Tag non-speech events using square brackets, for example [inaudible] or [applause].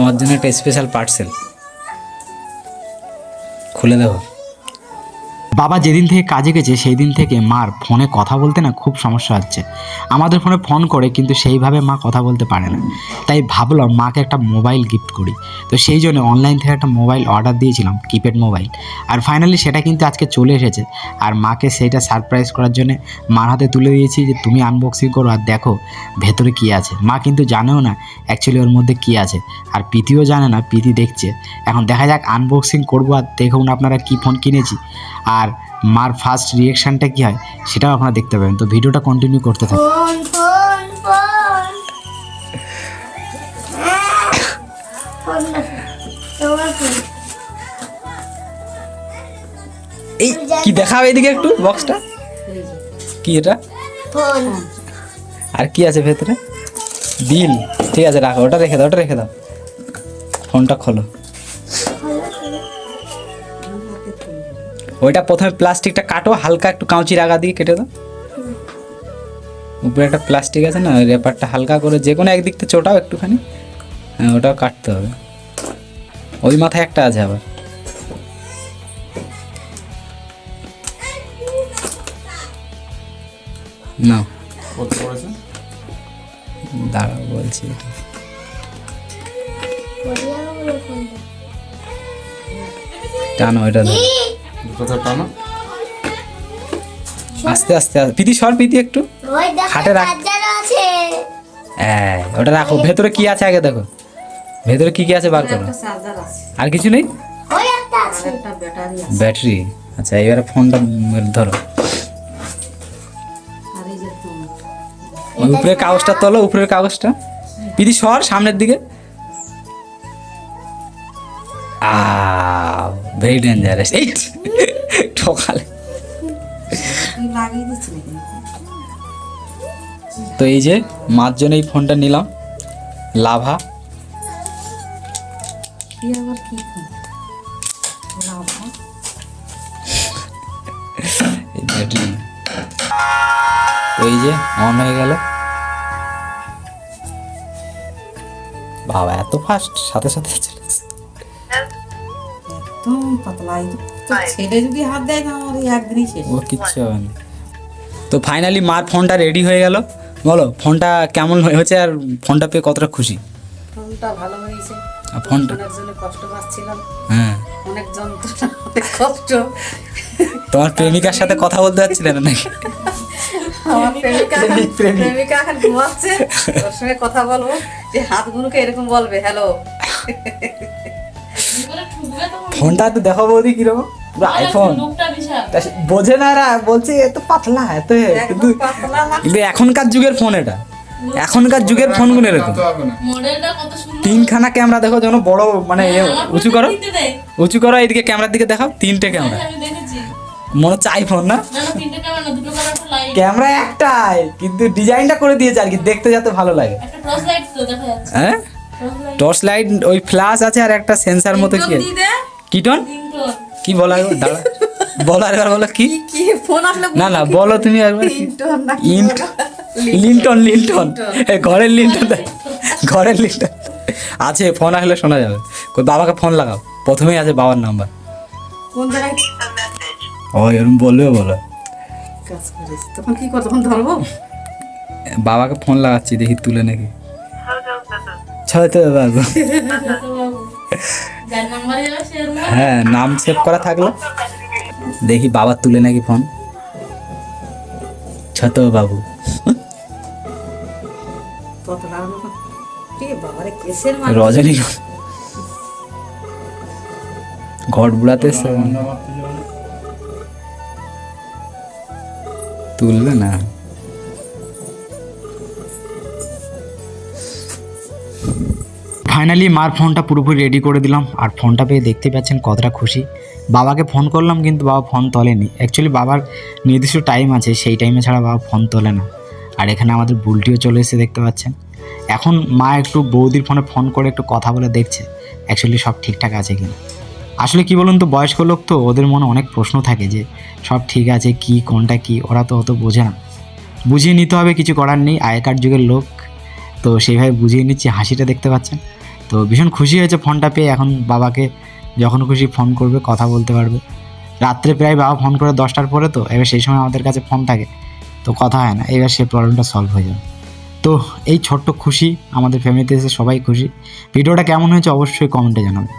তোমার জন্য একটা স্পেশাল পার্সেল খুলে দেবো বাবা যেদিন থেকে কাজে গেছে সেই দিন থেকে মার ফোনে কথা বলতে না খুব সমস্যা হচ্ছে। আমাদের ফোনে ফোন করে কিন্তু সেইভাবে মা কথা বলতে পারে না। তাই ভাবলাম মাকে একটা মোবাইল গিফট করি। তো সেই জন্য অনলাইন থেকে একটা মোবাইল অর্ডার দিয়েছিলাম কিপ্যাড মোবাইল। আর ফাইনালি সেটা কিন্তু আজকে চলে এসেছে। আর মাকে সেইটা সারপ্রাইজ করার জন্য মার হাতে তুলে দিয়েছি যে তুমি আনবক্সিং করো আর দেখো ভেতরে কী আছে। মা কিন্তু জানেও না অ্যাকচুয়ালি ওর মধ্যে কী আছে। আর প্রীতিও জানে না, প্রীতি দেখছে। এখন দেখা যাক আনবক্সিং করব আর দেখুন আপনারা কী ফোন কিনেছি। আর মার ফার্স্ট রিয়েকশানটা কী হয় সেটাও আপনারা দেখতে পাবেন। তো ভিডিওটা কন্টিনিউ করতে থাকুন। ফোন এই কি দেখাও এদিকে একটু বক্সটা কি এটা? আর কি আছে ভেতরে? বিল। ঠিক আছে রাখো ওটা রেখে দাও ওটা রেখে দাও। ফোনটা খোলো। ওইটা প্রথমে প্লাস্টিকটা কাটো, হালকা একটু কাঁচি রাগা দিয়ে কেটে দাও। উপরে একটা প্লাস্টিক আছে না রেপারটা হালকা করে যে কোনো একদিক থেকে চোটাও একটুখানি। হ্যাঁ ওটাও কাটতে হবে। ওই মাথায় একটা আছে আবার। না। দাঁড়াও বলছি। টানো এটা ধরো টানো আস্তে আস্তে আস্তে। পিতি সর পিতি একটু। খাটে রাখ। এই, ওটা রাখো। ভেতরে কি আছে আগে দেখো। ভেতরে কি কি আছে বার করো। আর কিছু নেই? ওই একটা আছে। একটা ব্যাটারি আচ্ছা এবারে ফোনটা ধরো। উপরের কাগজটা তোলো উপরের কাগজটা। পিদি সর সামনের দিকে। আ ভেরি ডেঞ্জারাস এই ঠকালে। তো এই যে মার জন্য এই ফোনটা নিলাম লাভা। কি আবার কি ফোন? লাভা? এই ব্যাটারি তো এই যে অন হয়ে গেল। বাবা এত ফাস্ট সাথে সাথে চলে। একদম পাতলা এই তো। ছেলে যদি হাত দেয় না আমার একদিনই শেষ। ও কিচ্ছু হবে না। তো ফাইনালি মার ফোনটা রেডি হয়ে গেল। বলো ফোনটা কেমন হয়েছে আর ফোনটা পেয়ে কতটা খুশি? ফোনটা ভালো হয়েছে। আর ফোনটা? কষ্ট পাচ্ছিলাম। হ্যাঁ। অনেক যন্ত্রণা অনেক কষ্ট। তোমার প্রেমিকার সাথে কথা বলতে পারছিলে না নাকি? আমার প্রেমিক। প্রেমিকা এখন ঘুমাচ্ছে। ওর সঙ্গে কথা বলব। যে হাতগুলোকে এরকম বলবে হ্যালো ফোনটা তো দেখো বৌদি কীরকম? পুরো আইফোন বোঝে না এরা বলছে এত পাতলা এত এ, কিন্তু কিন্তু এখনকার যুগের ফোন এটা। এখনকার যুগের ফোনগুলো এরকম। তিনখানা ক্যামেরা দেখো যেন বড় মানে এ উঁচু করো। উঁচু করো এইদিকে ক্যামেরার দিকে দেখাও তিনটে ক্যামেরা। মনে হচ্ছে আইফোন না? না না তিনটে ক্যামেরা না দুটো কালারফুল লাইট ক্যামেরা একটাই কিন্তু ডিজাইনটা করে দিয়েছে আর কি দেখতে যাতে ভালো লাগে। একটা টর্চ লাইট তো দেখা যাচ্ছে। হ্যাঁ? টর্চ লাইট ওই ফ্ল্যাশ আছে আর একটা সেন্সার মতো কি? কিটন? কি বলা দাঁড়া। [laughs] বলো একবার বলো কি? কি ফোন আসলে না না বলো তুমি একবার লিন্টন লিন্টন ঘরের লিন্টন। ঘরের লিন্টন। আছে ফোন আসলে শোনা যাবে। বাবাকে ফোন লাগাও। প্রথমেই আছে বাবার নাম্বার। ও এরকম বলবে বলো। তখন কি করব? তখন ধরবো? বাবাকে ফোন লাগাচ্ছি দেখি তুলে নাকি। ছয়তো বাবু হ্যাঁ নাম সেভ করা থাকল। দেখি বাবা তুলে নাকি ফোন ছত বাবু। রজনী ঘট বুড়াতে তুলবে না। ফাইনালি মার ফোনটা পুরোপুরি রেডি করে দিলাম। আর ফোনটা পেয়ে দেখতে পাচ্ছেন কতটা খুশি। বাবাকে ফোন করলাম, কিন্তু বাবা ফোন তোলেনি। অ্যাকচুয়ালি বাবার নির্দিষ্ট টাইম আছে, সেই টাইমে ছাড়া বাবা ফোন তোলে না। আর এখানে আমাদের বুলটিও চলে এসে দেখতে পাচ্ছেন। এখন মা একটু বৌদির ফোনে ফোন করে একটু কথা বলে দেখছে। অ্যাকচুয়ালি সব ঠিকঠাক আছে কিনা। আসলে কি বলুন তো, বয়স্ক লোক তো, ওদের মনে অনেক প্রশ্ন থাকে যে, সব ঠিক আছে, কি, কোনটা কি, ওরা তো অত বোঝে না। বুঝিয়ে নিতে হবে, কিছু করার নেই। আগেকার যুগের লোক তো সেইভাবে বুঝিয়ে নিচ্ছি, হাসিটা দেখতে পাচ্ছেন। তো ভীষণ খুশি হয়েছে ফোনটা পেয়ে, এখন বাবাকে যখন খুশি ফোন করবে, কথা বলতে পারবে। রাত্রে প্রায় বাবা ফোন করে দশটার পরে তো, এবার সেই সময় আমাদের কাছে ফোন থাকে, তো কথা হয় না, এবার সেই প্রবলেমটা সলভ হয়ে যাবে। তো এই ছোট্ট খুশি আমাদের ফ্যামিলিতে এসে সবাই খুশি। ভিডিওটা কেমন হয়েছে অবশ্যই কমেন্টে জানাবেন।